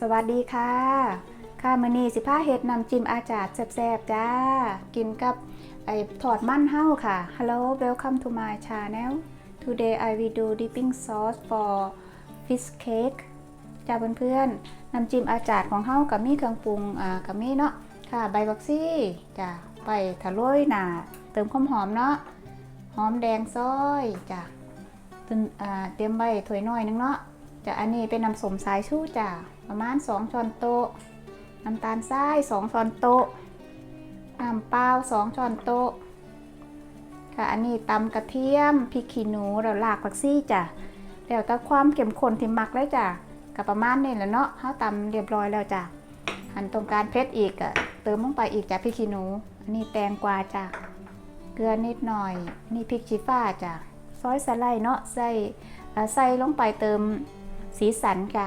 สวัสดีค่ะ ค่ะมื้อนี้สิพาเฮ็ดน้ำจิ้มอาจารย์แซ่บๆจ้า กินกับไอ้ทอดมันเฮาค่ะ Hello welcome to my channel Today I will do dipping sauce for fish cake จ้าเพื่อนๆน้ำจิ้มอาจารย์ของเฮากับมีเครื่องปรุงอ่ากับมีเนาะค่ะใบบักซี่จ้าไปทะโรยหนาเติมความหอมเนาะหอมแดงซอยจ้าเตรียมไว้ถ้วยน้อยนึงเนาะ จะอันนี้เป็นน้ำสมสายชูจ้ะประมาณ 2 ช้อนโต๊ะ น้ำตาลทราย 2 ช้อนโต๊ะ น้ำเปล่า 2 ช้อนโต๊ะ ค่ะ อันนี้ตำกระเทียม พริกขี้หนูแล้วลากผักซี่จ้ะแล้วแต่ความเข้มข้นที่มักเลยจ้ะกับประมาณนี้แหละเนาะเฮาตำเรียบร้อยแล้วจ้ะหันตรงการเผ็ดอีกอะเติมลงไปอีกจ้ะพริกขี้หนู อันนี้แตงกวาจ้ะ เกลือนิดหน่อย นี่พริกชี้ฟ้าจ้ะ ซอยสไลด์เนาะใส่ใส่ลงไปเติม สีสันค่ะ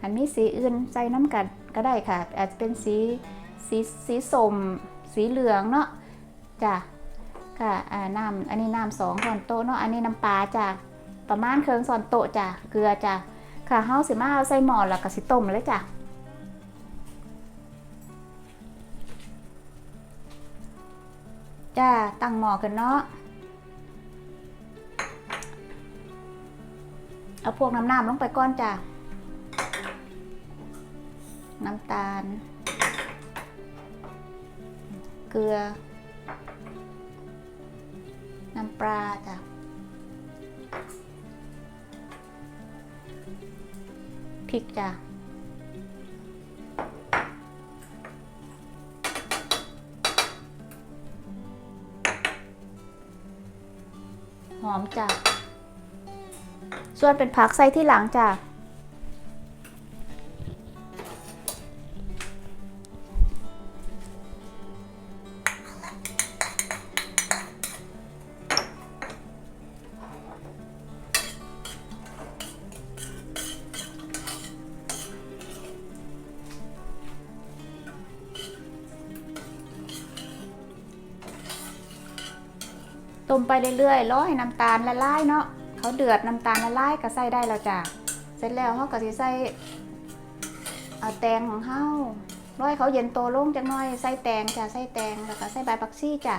อันมีสีอื่นใส่น้ำกันก็ได้ค่ะ อาจจะเป็นสีสีสีส้มสีเหลืองเนาะจ้ะค่ะอ่าน้ำอันนี้น้ำสองช้อนโต๊ะเนาะอันนี้น้ำปลาจ้ะประมาณเครื่องช้อนโต๊ะจ้ะเกลือจ้ะค่ะเฮาสิมาเอาใส่หม้อแล้วก็สิต้มเลยจ้ะจ้าตั้งหม้อกันเนาะ เอาพวกน้ำน้ำลงไปก้อนจ้ะ น้ำตาล เกลือ น้ำปลาจ้ะพริกจ้ะหอมจ้ะ ส่วนเป็นผักใส่ที่หลังจ้ะต้มไปเรื่อยๆรอให้น้ำตาลละลายเนาะ เขาเดือดน้ำตาลละลายก็ใส่ได้แล้วจ้ะเสร็จแล้วเขาก็สิใส่เอาแตงของเขาร้อยเขาเย็นโตลงจังน้อยใส่แตงจ้ะใส่แตงแล้วก็ใส่ใบผักซี่จ้ะ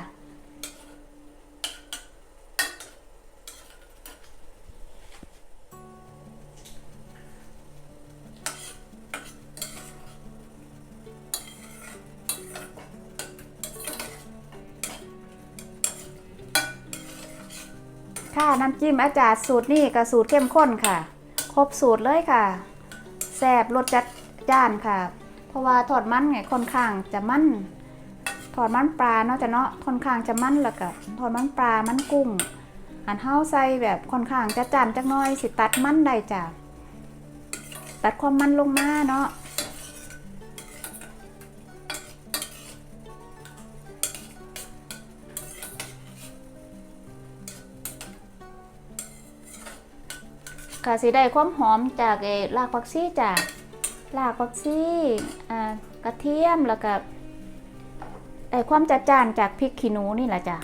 ค่ะน้ำจิ้มอาจารย์สูตรนี่กับสูตรเข้มข้นค่ะ ครบสูตรเลยค่ะแซ่บรสจัดจ้านค่ะ เพราะว่าทอดมันไงค่อนข้างจะมันทอดมันปลาเนาะจะเนาะค่อนข้างจะมันแล้วก็ทอดมันปลามันกุ้งอันเฮาใส่แบบค่อนข้างจะจานจักน้อยสิตัดมันได้จ้ะตัดความมันลงมาเนาะ ค่ะสิได้ความหอมจากเออรากผักชีจากรากผักชีอ่ากระเทียมแล้วก็ไอความจัดจ้านจากพริกขี้หนูนี่แหละจ้ะ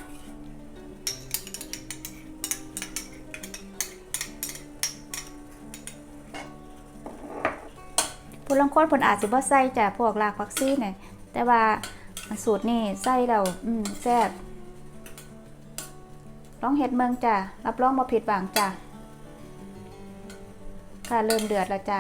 ผู้ลางคนเพิ่นอาจสิบ่ใส่จ้ะพวกรากผักชีเนี่ยแต่ว่าสูตรนี่ใส่แล้วอืมแซ่บลองเฮ็ดเมืองจ้ะรับรองบ่ผิดหวังจ้ะ ค่ะเริ่มเดือดแล้วจ้ะ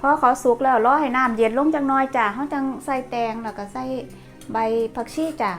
พอเขาสุกแล้วรอให้น้ำเย็นลงจังน้อยจ้ะเขาจังใส่แตงแล้วก็ใส่ ใบผักชีจ้ะ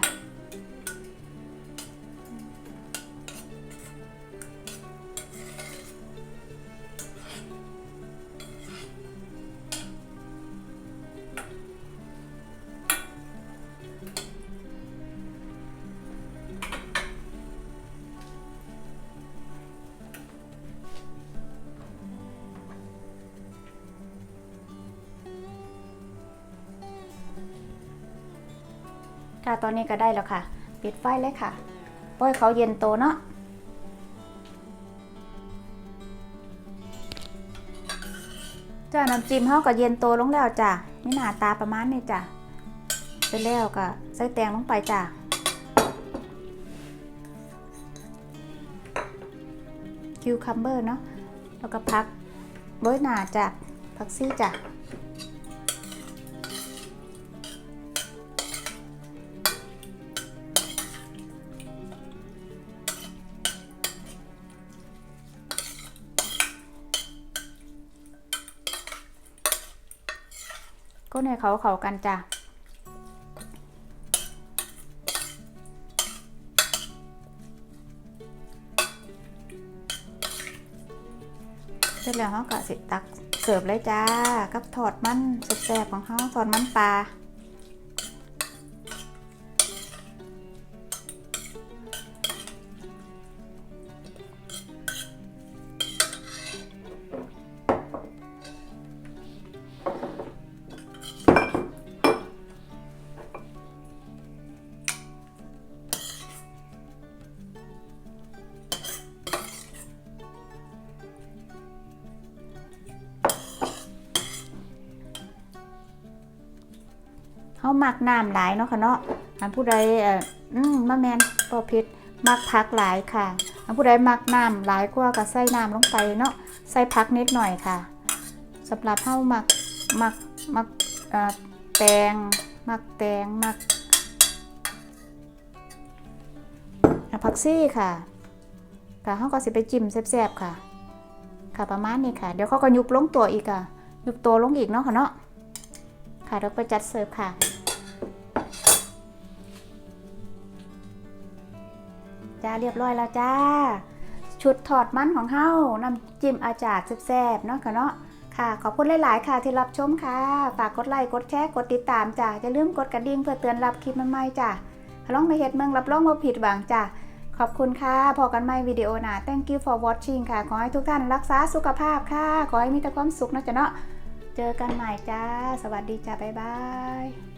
ค่ะตอนนี้ก็ได้แล้วค่ะ ปิดไฟเลยค่ะปล่อยเขาเย็นโตเนาะจ้าน้ำจิ้มเฮาก็เย็นโตลงแล้วจ้ะไมีหนาตาประมาณนี้จ้ะเสร็จแล้วก็ใส่แตงลงไปจ้ะคิวคัมเบอร์เนาะแล้วก็พักโรยหนาจ้ะผักซี่จ้ะ ก็ในเขาเขากันจ้ะเสร็จแล้วเขาก็สิตักเสิร์ฟเลยจ้า กับทอดมันแซ่บๆของเขาทอดมันปลา เขามักน้ำหลายเนาะค่ะเนาะอันผู้ใดเอ่ออืมมะแมนปอพิษมักพักหลายค่ะอันผู้ใดมักน้ำหลายกว่าก็ใส่น้ำลงไปเนาะใส่พักนิดหน่อยค่ะสำหรับเฮามักมักมักเอ่อแตงมักแตงมักอะผักซี่ค่ะค่ะเฮาก็สิไปจิ้มแซ่บๆค่ะ ค่ะประมาณนี้ค่ะ เดี๋ยวเขาก็ยุบลงตัวอีกค่ะ ยุบตัวลงอีกเนาะค่ะเนาะค่ะเราไปจัดเสิร์ฟค่ะ จ้าเรียบร้อยแล้วจ้า ชุดถอดมันของเฮาน้ำจิ้มอาจารย์แซ่บๆเนาะค่ะเนาะค่ะขอบคุณหลาย ๆ ค่ะที่รับชมค่ะ ฝากกดไลค์กดแชร์กดติดตามจ้าอย่าลืมกดกระดิ่งเพื่อเตือนรับคลิปใหม่ๆจ้าลองไปเฮ็ดเมืองรับรองว่าผิดหวังจ้าขอบคุณค่ะ พอกันใหม่วิดีโอหนา thank you for watching ค่ะ ขอให้ทุกท่านรักษาสุขภาพค่ะ ขอให้มีแต่ความสุขนะจ๊ะเนาะ เจอกันใหม่จ้า สวัสดีจ้า บ๊ายบาย